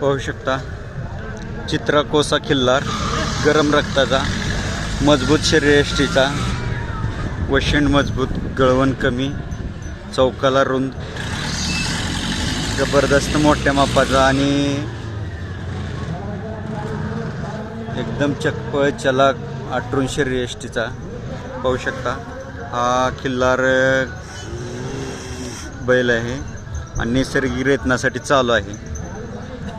पाहू शकता. चित्रा कोसा खिल्लार गरम रक्ताचा मजबूत शरीरयष्टीचा वशिंड मजबूत गळवण कमी चौकाला रुंद जबरदस्त मोठ्या मापाचा आणि एकदम चक्पळ चलाक आठरून शरीरयष्टीचा. पाहू शकता हा खिल्लार बैल आहे आणि नैसर्गिक रेतनासाठी चालू आहे.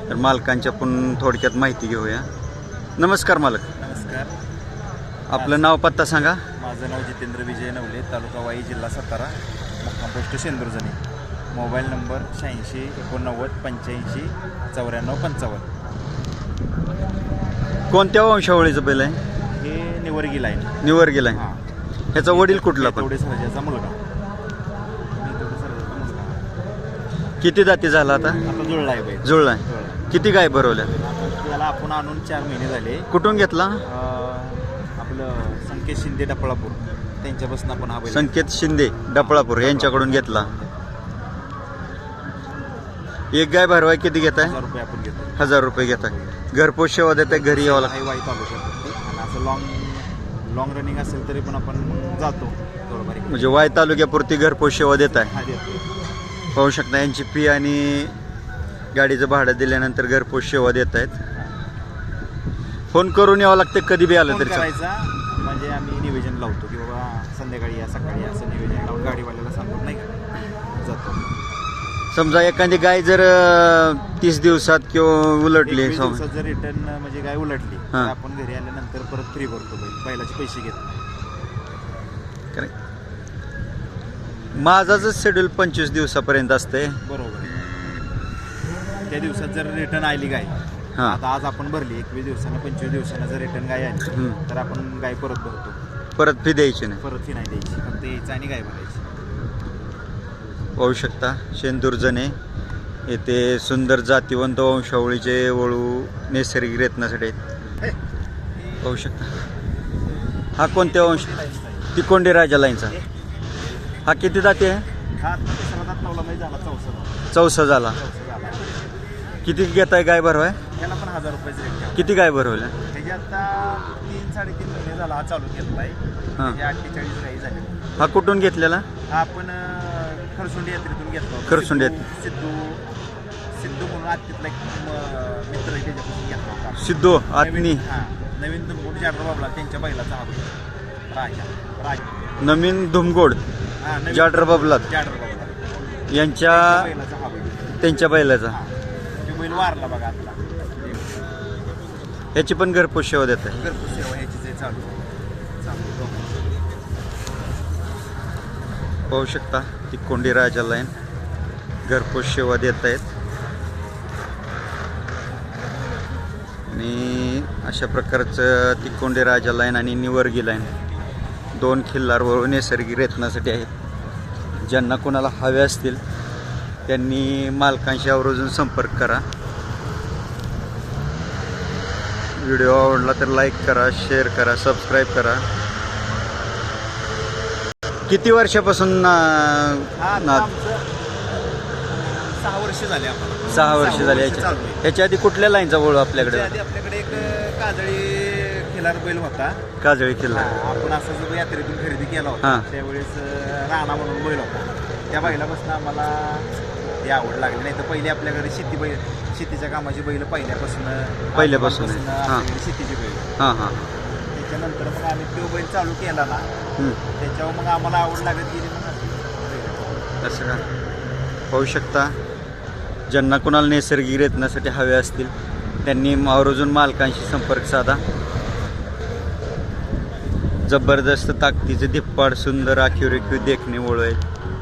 तर मालकांच्या पण थोडक्यात माहिती घेऊया. नमस्कार मालक. नमस्कार. आपलं नाव पत्ता सांगा. माझं नाव जितेंद्र विजय नवले तालुका वाई जिल्हा सातारा. मुक्काम पोस्ट मोबाईल नंबर शहाऐंशी एकोणनव्वद पंच्याऐंशी चौऱ्याण्णव पंचावन्न. कोणत्या वंशावळीचं बैल आहे? हे निवर्गी लाईन. निवर गेलाय हां. ह्याचा वडील कुठला पण? तेवढे सरजाचा मुलगा. किती जाती झाला आता? आता जुळला आहे बैल. जुळलाय जुळला. किती गाय भरवल्या? त्याला आपण आणून चार महिने झाले. कुठून घेतला? अं, आपलं संकेत शिंदे डपळापूर. त्यांच्यापासून आपण हा बैल संकेत शिंदे डपळापूर यांच्याकडून घेतला. एक गाय भरवाय किती घेताय? हजार रुपये आपण घेतो हजार रुपये घेताय. घरपोच सेवा देताय घरी यावं लागतं. हाय वाई तालुक्यात आणि असं लॉंग लॉंग रनिंग असेल तरी पण आपण जातो. म्हणजे वाय तालुक्यापुरती घरपोच सेवा देताय. हा देतो पाहू शकता यांची फी आणि गाडीचं भाडं दिल्यानंतर घरपोच सेवा देत आहेत फोन करून यावं लागतं कधी बी आलं तरी चालेल. करायचा म्हणजे आम्ही निवेदन लावतो की बाबा संध्याकाळी या सकाळी या असं निवेदन लावून गाडीवाल्याला सांगतो नाही का जातो समजा एखादी गाय जर अं, तीस दिवसात किंवा उलटली एकवीस सम- दिवसात जर रिटर्न म्हणजे काय उलटली तर हा. आपण घरी आल्यानंतर परत फ्री भरतो बैल बैलाचे पैसे घेत खरंय. माझाच शेड्यूल पंचवीस दिवसापर्यंत असते बरोबर. त्या दिवसात जर रिटर्न आली गाय हां. आता आज आपण भरली एकवीस दिवसानं पंचवीस दिवसानं जर रिटर्न गाय आली हम्म. तर आपण गाय परत भरतो. परत फी द्यायची नाही. परत ही नाही द्यायची फक्त यायचं आणि गाय भरायची. पाहू शकता शेंदूरजणे येथे सुंदर जातीवंत वंशावळीचे वळू नैसर्गिक रेतनासाठी आहेत. पाहू शकता. हा कोणत्या वंश तिकोंडी राजा लाईनचा. हा किती जाती आहे? हा झाला चौसा झाला. किती घेताय गाय भरवाय? त्याला पण हजार रुपयाचं रेट किती गाय भरवल्या? त्याची आता तीन साडेतीन महिने झाला हा चालू केलेला आहे. हां. त्याचे अठ्ठेचाळीस गाई झाले. हा कुठून घेतलेला? हा आपण अं, खरसुंडी यात्रेतून घेतला होता. खरसुंडी सिद्धू- सिद्धू सिद्धू म्हणून आज तिथला एक म- मित्र आहे त्याच्यापासून घेतला होता. सिद्धू आत्नी नवीन- हा नवीन तुमकोट जाडर बाबला त्यांच्या बैलाचा हा बैल राजा राजा. नवीन धुमगोड जाडर बाबलात. यांच्या त्यांच्या बैलाचा तो बैल वारला बघा आपला ह्याची पण घरपोच सेवा देत आहे. घरपोच सेवा ह्याची जे चालू. चालू पाहू शकता ती कोंडी राजा लाईन घरपोच सेवा देत आहेत. आणि अशा प्रकारचं ती कोंडी राजा लाईन आणि निवर्गी लाईन. दोन खिल्लार वळून नैसर्गिक रेतनासाठी आहेत. ज्यांना कोणाला हवे असतील त्यांनी मालकांशी आवर्जून संपर्क करा. व्हिडिओ आवडला तर लाईक करा शेअर करा सबस्क्राईब करा. किती वर्षापासून ना- ना- सहा वर्ष झाले सहा वर्ष झाली याच्या आधी कुठल्या लाईनचा वळू आपल्याकडे आपल्याकडे एक काजळी खिलार बैल होता. काजळी किल्ला. हा, आपण असं जो यात्रेतून खरेदी केला हा. होता त्यावेळेस अं, राणा म्हणून बैल होता. त्या बैलापासून आम्हाला ती आवड लागली. नाही तर पहिले आपल्याकडे शेती बैल शेतीच्या कामाची बैल पहिल्यापासून पहिल्यापासून आहे. आजोबांपासून हा. आपल्याकडे शेतीची बैल. हां हां. त्याच्यानंतर मग आम्ही तो बैल चालू केला ना. हं. त्याच्यावर मग आम्हाला आवड लागत गेली मग अशी बैल. असं का? पाहू शकता. ज्यांना कोणाला नैसर्गिक रेतनासाठी हवे असतील त्यांनी आवर्जून मालकांशी संपर्क साधा. जबरदस्त ताकदीचं धिप्पाड सुंदर आखीव रेखीव देखणे ओळ आहेत.